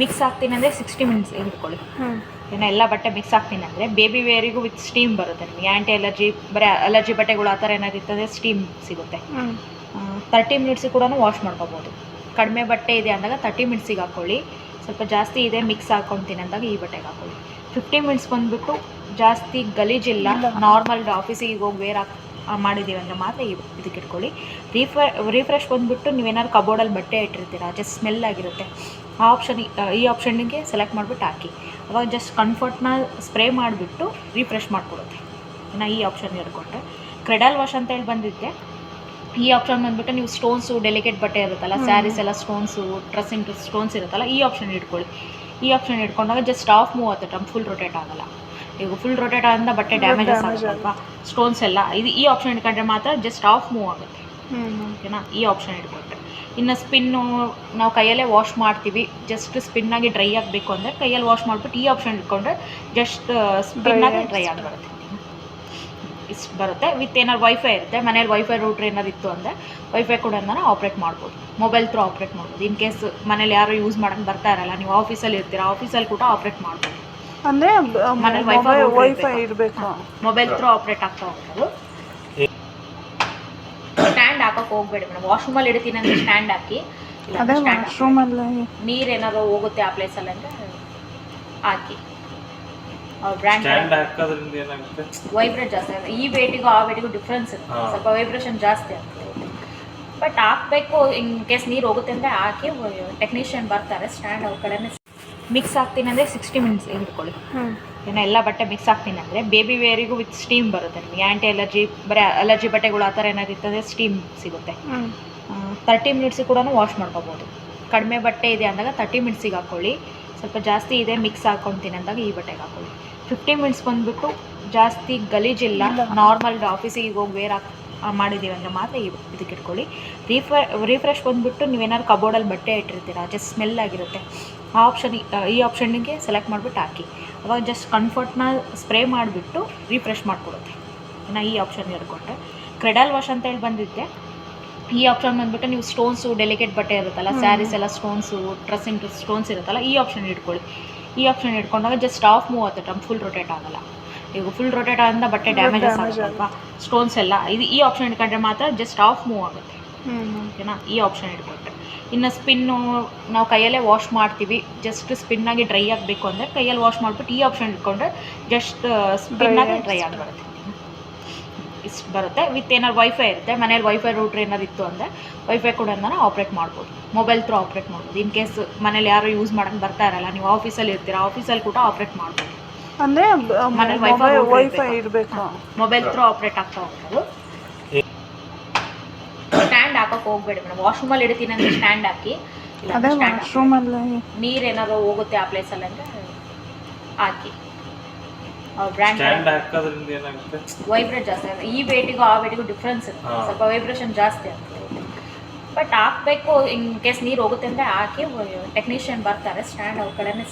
Mix ಆಗ್ತೀನಿ ಅಂದರೆ sixty minutes ಇಟ್ಕೊಳ್ಳಿ. ಇನ್ನು ಎಲ್ಲ ಬಟ್ಟೆ ಮಿಕ್ಸ್ ಆಗ್ತೀನಿ ಅಂದರೆ ಬೇಬಿ ವೇರಿಗೂ ವಿತ್ ಸ್ಟೀಮ್ ಬರುತ್ತೆ ನಿಮಗೆ. ಆ್ಯಂಟಿ ಅಲರ್ಜಿ ಬರೀ ಅಲರ್ಜಿ ಬಟ್ಟೆಗಳು ಆ ಥರ ಏನಾದ್ರು ಇರ್ತದೆ ಸ್ಟೀಮ್ ಸಿಗುತ್ತೆ. ತರ್ಟಿ ಮಿನಿಟ್ಸಿಗೆ ಕೂಡ ವಾಶ್ ಮಾಡ್ಕೋಬೋದು. ಕಡಿಮೆ ಬಟ್ಟೆ ಇದೆ ಅಂದಾಗ ತರ್ಟಿ ಮಿನಿಟ್ಸಿಗೆ ಹಾಕ್ಕೊಳ್ಳಿ ಸ್ವಲ್ಪ ಜಾಸ್ತಿ ಇದೆ ಮಿಕ್ಸ್ ಹಾಕ್ಕೊತೀನಿ ಅಂದಾಗ ಈ ಬಟ್ಟೆಗೆ ಹಾಕ್ಕೊಳ್ಳಿ ಫಿಫ್ಟಿ ಮಿನಿಟ್ಸ್ ಬಂದುಬಿಟ್ಟು ಜಾಸ್ತಿ ಗಲೀಜಿಲ್ಲ ನಾರ್ಮಲ್ ಆಫೀಸಿಗೆ ಹೋಗಿ ವೇರ್ ಹಾಕಿ ಮಾಡಿದ್ದೀವಿ ಅಂದರೆ ಮಾತ್ರ ಈ ಇದಕ್ಕೆ ಇಟ್ಕೊಳ್ಳಿ. ರೀಫ್ರೆ ರೀಫ್ರೆಶ್ ಬಂದುಬಿಟ್ಟು ನೀವೇನಾದ್ರು ಕಬೋರ್ಡಲ್ಲಿ ಬಟ್ಟೆ ಇಟ್ಟಿರ್ತೀರ ಜಸ್ಟ್ ಸ್ಮೆಲ್ ಆಗಿರುತ್ತೆ. ಆ ಆಪ್ಷನ್ ಈ ಆಪ್ಷನ್ನಿಗೆ ಸೆಲೆಕ್ಟ್ ಮಾಡಿಬಿಟ್ಟು ಹಾಕಿ. ಅವಾಗ ಜಸ್ಟ್ ಕಂಫರ್ಟ್ನ ಸ್ಪ್ರೇ ಮಾಡಿಬಿಟ್ಟು ರಿಫ್ರೆಶ್ ಮಾಡಿಕೊಡುತ್ತೆ. ಇನ್ನು ಈ ಆಪ್ಷನ್ ಹಿಡ್ಕೊಂಡ್ರೆ ಕ್ರೆಡಲ್ ವಾಶ್ ಅಂತ ಹೇಳಿ ಬಂದಿದ್ದೆ. ಈ ಆಪ್ಷನ್ ಬಂದ್ಬಿಟ್ಟು ನೀವು ಸ್ಟೋನ್ಸು ಡೆಲಿಕೇಟ್ ಬಟ್ಟೆ ಇರುತ್ತಲ್ಲ ಸ್ಯಾರೀಸ್ ಎಲ್ಲ ಸ್ಟೋನ್ಸು ಡ್ರೆಸ್ಸಿಂಗ್ ಸ್ಟೋನ್ಸ್ ಇರುತ್ತಲ್ಲ ಈ ಆಪ್ಷನ್ ಇಟ್ಕೊಳ್ಳಿ. ಈ ಆಪ್ಷನ್ ಇಟ್ಕೊಂಡಾಗ ಜಸ್ಟ್ ಆಫ್ ಮೂವ್ ಆಗುತ್ತೆ ಟಮ್ ಫುಲ್ ರೊಟೇಟ್ ಆಗಲ್ಲ. ಈಗ ಫುಲ್ ರೊಟೇಟ್ ಆದ ಬಟ್ಟೆ ಡ್ಯಾಮೇಜಸ್ ಆಗುತ್ತಲ್ವಾ ಸ್ಟೋನ್ಸ್ ಎಲ್ಲ ಇದು ಈ ಆಪ್ಷನ್ ಇಟ್ಕೊಂಡ್ರೆ ಮಾತ್ರ ಜಸ್ಟ್ ಆಫ್ ಮೂವ್ ಆಗುತ್ತೆ. ಓಕೆನಾ? ಈ ಆಪ್ಷನ್ ಇಟ್ಕೊಂಡ್ರೆ ಇನ್ನು ಸ್ಪಿನ್ನು ನಾವು ಕೈಯಲ್ಲೇ ವಾಶ್ ಮಾಡ್ತೀವಿ. ಜಸ್ಟ್ ಸ್ಪಿನ್ನಾಗಿ ಡ್ರೈ ಆಗಬೇಕು ಅಂದರೆ ಕೈಯಲ್ಲಿ ವಾಶ್ ಮಾಡಿಬಿಟ್ಟು ಈ ಆಪ್ಷನ್ ಇಟ್ಕೊಂಡ್ರೆ ಜಸ್ಟ್ ಸ್ಪಿನ್ನಾಗಿ ಡ್ರೈ ಆಗಿ ಬರುತ್ತೆ ಇಷ್ಟು ಬರುತ್ತೆ. ವಿತ್ ಏನಾದ್ರು ವೈಫೈ ಇರುತ್ತೆ. ಮನೇಲಿ ವೈಫೈ ರೂಟ್ರ್ ಏನಾದ್ರು ಇತ್ತು ಅಂದರೆ ವೈಫೈ ಕೂಡ ಆಪ್ರೇಟ್ ಮಾಡ್ಬೋದು. ಮೊಬೈಲ್ ಥ್ರೂ ಆಪ್ರೇಟ್ ಮಾಡ್ಬೋದು. ಇನ್ ಕೇಸ್ ಮನೇಲಿ ಯಾರು ಯೂಸ್ ಮಾಡೋಕ್ಕೆ ಬರ್ತಾ ಇರಲ್ಲ ನೀವು ಆಫೀಸಲ್ಲಿ ಇರ್ತೀರಾ ಆಫೀಸಲ್ಲಿ ಕೂಡ ಆಪ್ರೇಟ್ ಮಾಡ್ಬೋದು. ಅಂದರೆ ಮನೇಲಿ Wi-Fi ವೈಫೈ ಇರಬೇಕು. ಮೊಬೈಲ್ ಥ್ರೂ ಆಪ್ರೇಟ್ ಆಗ್ತಾ ಹೋಗ್ಬೋದು. ಹಾಕಕ್ಕೆ ಹೋಗ್ಬೇಡಿ ಮೇಡಮ್. ವಾಶ್ರೂಮಲ್ಲಿ ಇಡ್ತೀನಿ ಅಂದ್ರೆ ಸ್ಟ್ಯಾಂಡ್ ಹಾಕಿ. ಅದೇ ವಾಶ್ರೂಮಲ್ಲಿ ನೀರು ಏನಾದ್ರು ಹೋಗುತ್ತೆ ಆ ಪ್ಲೇಸಲ್ಲಿ ಅಂದ್ರೆ ಹಾಕಿ. ಬ್ರ್ಯಾಂಡ್ ಸ್ಟ್ಯಾಂಡ್ ಹಾಕೋದ್ರಿಂದ ಏನಾಗುತ್ತೆ? ವೈಬ್ರೇಟ್ ಜಾಸ್ತಿ ಆಗುತ್ತೆ. ಈ ವೇಟಿಗೂ ಆ ವೇಟಿಗೂ ಡಿಫ್ರೆನ್ಸ್ ಇರುತ್ತೆ. ಸ್ವಲ್ಪ ವೈಬ್ರೇಷನ್ ಜಾಸ್ತಿ ಆಗುತ್ತೆ. ಬಟ್ ಹಾಕ್ಬೇಕು ಇನ್ ಕೇಸ್ ನೀರು ಹೋಗುತ್ತೆ ಅಂದರೆ ಹಾಕಿ ಟೆಕ್ನಿಷಿಯನ್ ಬರ್ತಾರೆ ಸ್ಟ್ಯಾಂಡ್ ಅವ್ರ ಕಡೆನೇ ಮಿಕ್ಸ್ ಆಗ್ತೀನಿ ಅಂದರೆ ಸಿಕ್ಸ್ಟಿ ಮಿನಿಟ್ಸ್ ಇಟ್ಕೊಳ್ಳಿ. ಏನೋ ಎಲ್ಲ ಬಟ್ಟೆ ಮಿಕ್ಸ್ ಆಗ್ತೀನಿ ಅಂದರೆ ಬೇಬಿ ವೇರಿಗೂ ವಿತ್ ಸ್ಟೀಮ್ ಬರುತ್ತೆ ನಿಮಗೆ. ಆ್ಯಂಟಿ ಅಲರ್ಜಿ ಬರೀ ಅಲರ್ಜಿ ಬಟ್ಟೆಗಳು ಆ ಥರ ಏನಾದ್ರು ಇರ್ತದೆ ಸ್ಟೀಮ್ ಸಿಗುತ್ತೆ. ತರ್ಟಿ ಮಿನಿಟ್ಸಿಗೆ ಕೂಡ ವಾಶ್ ಮಾಡ್ಕೋಬೋದು. ಕಡಿಮೆ ಬಟ್ಟೆ ಇದೆ ಅಂದಾಗ ತರ್ಟಿ ಮಿನಿಟ್ಸಿಗೆ ಹಾಕ್ಕೊಳ್ಳಿ ಸ್ವಲ್ಪ ಜಾಸ್ತಿ ಇದೆ ಮಿಕ್ಸ್ ಹಾಕ್ಕೊತೀನಿ ಅಂದಾಗ ಈ ಬಟ್ಟೆಗೆ ಹಾಕ್ಕೊಳ್ಳಿ ಫಿಫ್ಟಿ ಮಿನಿಟ್ಸ್ ಬಂದುಬಿಟ್ಟು ಜಾಸ್ತಿ ಗಲೀಜಿಲ್ಲ ನಾರ್ಮಲ್ ಆಫೀಸಿಗೆ ಹೋಗಿ ವೇರ್ ಹಾಕಿ ಮಾಡಿದ್ದೀವಿ ಅಂದರೆ ಮಾತ್ರ ಈ ಇದಕ್ಕೆ ಇಟ್ಕೊಳ್ಳಿ. ರೀಫ್ರೆ ರೀಫ್ರೆಶ್ ಬಂದುಬಿಟ್ಟು ನೀವೇನಾದ್ರು ಕಬೋರ್ಡಲ್ಲಿ ಬಟ್ಟೆ ಇಟ್ಟಿರ್ತೀರ ಜಸ್ಟ್ ಸ್ಮೆಲ್ ಆಗಿರುತ್ತೆ. ಆ ಆಪ್ಷನ್ ಈ ಆಪ್ಷನ್ನಿಗೆ ಸೆಲೆಕ್ಟ್ ಮಾಡಿಬಿಟ್ಟು ಹಾಕಿ. ಅವಾಗ ಜಸ್ಟ್ ಕಂಫರ್ಟ್ನ ಸ್ಪ್ರೇ ಮಾಡಿಬಿಟ್ಟು ರೀಫ್ರೆಶ್ ಮಾಡಿಕೊಡುತ್ತೆ. ಇನ್ನು ಈ ಆಪ್ಷನ್ ಹಿಡ್ಕೊಂಡ್ರೆ ಕ್ರೆಡಲ್ ವಾಶ್ ಅಂತ ಹೇಳಿ ಬಂದಿದ್ದೆ ಈ ಆಪ್ಷನ್ ಬಂದುಬಿಟ್ಟು ನೀವು ಸ್ಟೋನ್ಸು ಡೆಲಿಕೇಟ್ ಬಟ್ಟೆ ಇರುತ್ತಲ್ಲ ಸ್ಯಾರೀಸ್ ಎಲ್ಲ ಸ್ಟೋನ್ಸು ಡ್ರೆಸ್ಸಿಂಗ್ ಸ್ಟೋನ್ಸ್ ಇರುತ್ತಲ್ಲ ಈ ಆಪ್ಷನ್ ಇಟ್ಕೊಳ್ಳಿ. ಈ ಆಪ್ಷನ್ ಇಟ್ಕೊಂಡಾಗ ಜಸ್ಟ್ ಆಫ್ ಮೂವ್ ಆಗುತ್ತೆ ಟಮ್ ಫುಲ್ ರೊಟೇಟ್ ಆಗಲ್ಲ. ಈಗ ಫುಲ್ ರೊಟೇಟ್ ಆದಿಂದ ಬಟ್ಟೆ ಡ್ಯಾಮೇಜಸ್ ಆಗುತ್ತಲ್ವಾ ಸ್ಟೋನ್ಸ್ ಎಲ್ಲ ಇದು ಈ ಆಪ್ಷನ್ ಇಟ್ಕೊಂಡ್ರೆ ಮಾತ್ರ ಜಸ್ಟ್ ಆಫ್ ಮೂವ್ ಆಗುತ್ತೆ. ಓಕೆನಾ? ಈ ಆಪ್ಷನ್ ಇಟ್ಕೊಂಡ್ರೆ. ಇನ್ನು ಸ್ಪಿನ್ನು ನಾವು ಕೈಯಲ್ಲೇ ವಾಶ್ ಮಾಡ್ತೀವಿ. ಜಸ್ಟ್ ಸ್ಪಿನ್ನಾಗಿ ಡ್ರೈ ಆಗಬೇಕು ಅಂದರೆ ಕೈಯಲ್ಲಿ ವಾಶ್ ಮಾಡಿಬಿಟ್ಟು ಈ ಆಪ್ಷನ್ ಇಟ್ಕೊಂಡ್ರೆ ಜಸ್ಟ್ ಸ್ಪಿನ್ನಾಗಿ ಡ್ರೈ ಆಗಿ ಬರುತ್ತೆ ಇಷ್ಟು ಬರುತ್ತೆ. ವಿತ್ ಏನಾದ್ರು ವೈಫೈ ಇರುತ್ತೆ ಮನೇಲಿ ವೈಫೈ ರೂಟ್ರ್ ಏನಾದ್ರು ಇತ್ತು ಅಂದರೆ ವೈಫೈ ಕೂಡ ಆಪ್ರೇಟ್ ಮಾಡ್ಬೋದು. ಮೊಬೈಲ್ ಥ್ರೂ ಆಪ್ರೇಟ್ ಮಾಡ್ಬೋದು. ಇನ್ ಕೇಸ್ ಮನೇಲಿ ಯಾರು ಯೂಸ್ ಮಾಡೋಕ್ಕೆ ಬರ್ತಾ ಇರಲ್ಲ ನೀವು ಆಫೀಸಲ್ಲಿ ಇರ್ತೀರಾ ಆಫೀಸಲ್ಲಿ ಕೂಡ ಆಪ್ರೇಟ್ ಮಾಡ್ಬೋದು. ಅಂದರೆ Wi-Fi ವೈಫೈ ಇರಬೇಕು. ಮೊಬೈಲ್ ಥ್ರೂ ಆಪ್ರೇಟ್ ಆಗ್ತಾ ಹೋಗ್ಬೋದು ಸ್ಟ್ಯಾಂಡ್ ಹಾಕಕ್ ಹೋಗ್ಬೇಡಿ ಮೇಡಮ್ ವಾಶ್ರೂಮಲ್ಲಿ ಇಡ್ತೀನಿ ಅಂದರೆ ಸ್ಟ್ಯಾಂಡ್ ಹಾಕಿ. ಅದೇ ವಾಶ್ರೂಮಲ್ಲಿ ನೀರು ಏನಾದ್ರು ಹೋಗುತ್ತೆ ಆ ಪ್ಲೇಸಲ್ಲಿ ಅಂದರೆ ಹಾಕಿ. ಬ್ರ್ಯಾಂಡ್ ಸ್ಟ್ಯಾಂಡ್ ಹಾಕೋದ್ರಿಂದ ಏನಾಗುತ್ತೆ? ವೈಬ್ರೇಟ್ ಜಾಸ್ತಿ ಆಗುತ್ತೆ. ಈ ವೇಟಿಗೂ ಆ ವೇಟಿಗೂ ಡಿಫ್ರೆನ್ಸ್ ಇರುತ್ತೆ. ಸ್ವಲ್ಪ ವೈಬ್ರೇಷನ್ ಜಾಸ್ತಿ ಆಗುತ್ತೆ ಬಟ್ ಹಾಕ್ಬೇಕು ಇನ್ ಕೇಸ್ ನೀರು ಹೋಗುತ್ತೆ ಅಂದ್ರೆ ಹಾಕಿ ಟೆಕ್ನಿಷಿಯನ್ ಬರ್ತಾರೆ ಸ್ಟ್ಯಾಂಡ್ ಅವ್ರ ಕಡೆನೇ